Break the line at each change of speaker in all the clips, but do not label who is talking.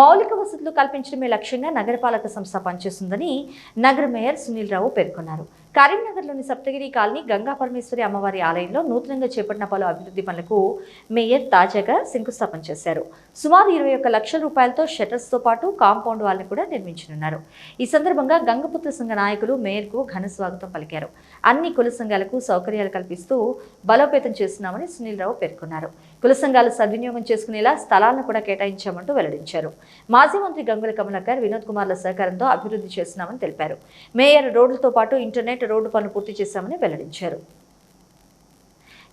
మౌలిక వసతులు కల్పించడమే లక్ష్యంగా నగరపాలక సంస్థ పనిచేస్తుందని నగర మేయర్ సునీల్ రావు పేర్కొన్నారు. కరీంనగర్లోని సప్తగిరి కాలనీ గంగా పరమేశ్వరి అమ్మవారి ఆలయంలో నూతనంగా చేపట్టిన పలు అభివృద్ధి పనులకు మేయర్ తాజాగా శంకుస్థాపన చేశారు. సుమారు ఇరవై ఒక్క లక్షల రూపాయలతో షటర్స్తో పాటు కాంపౌండ్ వాళ్ళని కూడా నిర్మించనున్నారు. ఈ సందర్భంగా గంగపుత్ర సంఘ నాయకులు మేయర్కు ఘన స్వాగతం పలికారు. అన్ని కుల సంఘాలకు సౌకర్యాలు కల్పిస్తూ బలోపేతం చేస్తున్నామని సునీల్ రావు పేర్కొన్నారు. కుల సంఘాలు సద్వినియోగం చేసుకునేలా స్థలాలను కూడా కేటాయించామంటూ వెల్లడించారు. మాజీ మంత్రి గంగుల కమలాకర్ వినోద్ కుమార్ల సహకారంతో అభివృద్ధి చేస్తున్నామని తెలిపారు. మేయర్ రోడ్లతో పాటు ఇంటర్నెట్ రోడ్డు పనులు పూర్తి చేశామని వెల్లడించారు.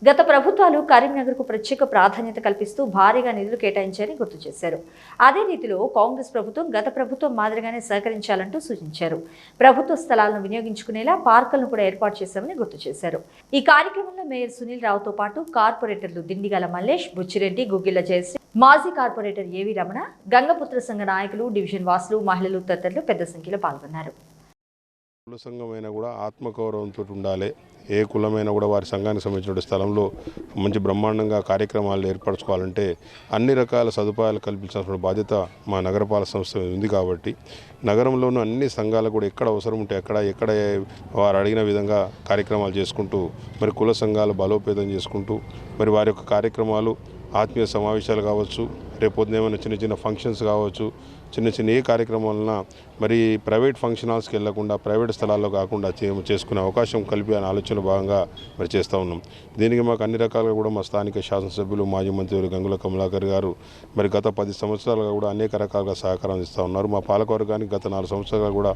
గత ప్రభుత్వాలు కరీంనగర్కు ప్రత్యేక ప్రాధాన్యత కల్పిస్తూ భారీగా నిధులు కేటాయించారని గుర్తు చేశారు. అదే రీతిలో కాంగ్రెస్ ప్రభుత్వం గత ప్రభుత్వం మాదిరిగానే సహకరించాలంటూ సూచించారు. ప్రభుత్వ స్థలాలను వినియోగించుకునేలా పార్కులను కూడా ఏర్పాటు చేశామని గుర్తు చేశారు. ఈ కార్యక్రమంలో మేయర్ సునీల్ రావుతో పాటు కార్పొరేటర్లు దిండిగల మల్లేష్ బుచ్చిరెడ్డి గుగ్గిళ్ళ జయశ్రీ మాజీ కార్పొరేటర్ ఏవి రమణ గంగపుత్ర సంఘ నాయకులు డివిజన్ వాసులు మహిళలు తదితరులు పెద్ద సంఖ్యలో పాల్గొన్నారు.
కుల సంఘమైనా కూడా ఆత్మగౌరవంతో ఉండాలి. ఏ కులమైనా కూడా వారి సంఘానికి సంబంధించిన స్థలంలో మంచి బ్రహ్మాండంగా కార్యక్రమాలు ఏర్పరచుకోవాలంటే అన్ని రకాల సదుపాయాలు కల్పించాల్సిన బాధ్యత మా నగరపాలక సంస్థ ఉంది కాబట్టి నగరంలోనూ అన్ని సంఘాలు కూడా ఎక్కడ అవసరం ఉంటే ఎక్కడ ఎక్కడ వారు అడిగిన విధంగా కార్యక్రమాలు చేసుకుంటూ మరి కుల సంఘాలు బలోపేతం చేసుకుంటూ మరి వారి యొక్క కార్యక్రమాలు ఆత్మీయ సమావేశాలు కావచ్చు రేపు పొద్దున ఏమైనా చిన్న చిన్న ఫంక్షన్స్ కావచ్చు చిన్న చిన్న ఏ కార్యక్రమం వలన మరి ప్రైవేట్ ఫంక్షన్ హాల్స్కి వెళ్ళకుండా ప్రైవేట్ స్థలాల్లో కాకుండా చేసుకునే అవకాశం కలిపి అనే ఆలోచనలో భాగంగా మరి చేస్తూ ఉన్నాం. దీనికి మాకు అన్ని రకాలుగా కూడా మా స్థానిక శాసనసభ్యులు మాజీ మంత్రి గంగుల కమలాకర్ గారు మరి గత పది సంవత్సరాలుగా కూడా అనేక రకాలుగా సహకారం ఇస్తూ ఉన్నారు. మా పాలకవర్గానికి గత నాలుగు సంవత్సరాలుగా కూడా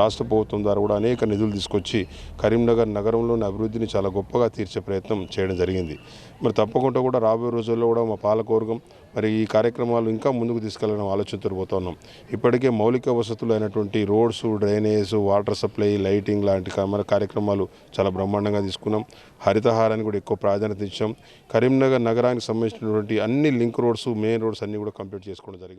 రాష్ట్ర ప్రభుత్వం ద్వారా కూడా అనేక నిధులు తీసుకొచ్చి కరీంనగర్ నగరంలోని అభివృద్ధిని చాలా గొప్పగా తీర్చే ప్రయత్నం చేయడం జరిగింది. మరి తప్పకుండా కూడా రాబోయే రోజుల్లో కూడా మా పాలకవర్గం మరి ఈ కార్యక్రమాలు ఇంకా ముందుకు తీసుకెళ్ళడం ఆలోచనతో పోతా ఉన్నాం. ఇప్పటికే మౌలిక వసతులు అయినటువంటి roads drainage water supply lighting లాంటి కార్యక్రమాలు చాలా బ్రహ్మాండంగా తీసుకున్నాం. హరితహారానికి కూడా ఎక్కువ ప్రాధాన్యత ఇచ్చాం. కరీంనగర్ నగరానికి సంబంధించినటువంటి అన్ని లింక్ రోడ్స్ మెయిన్ రోడ్స్ అన్ని కూడా కంప్లీట్ చేసుకోవడం జరిగింది.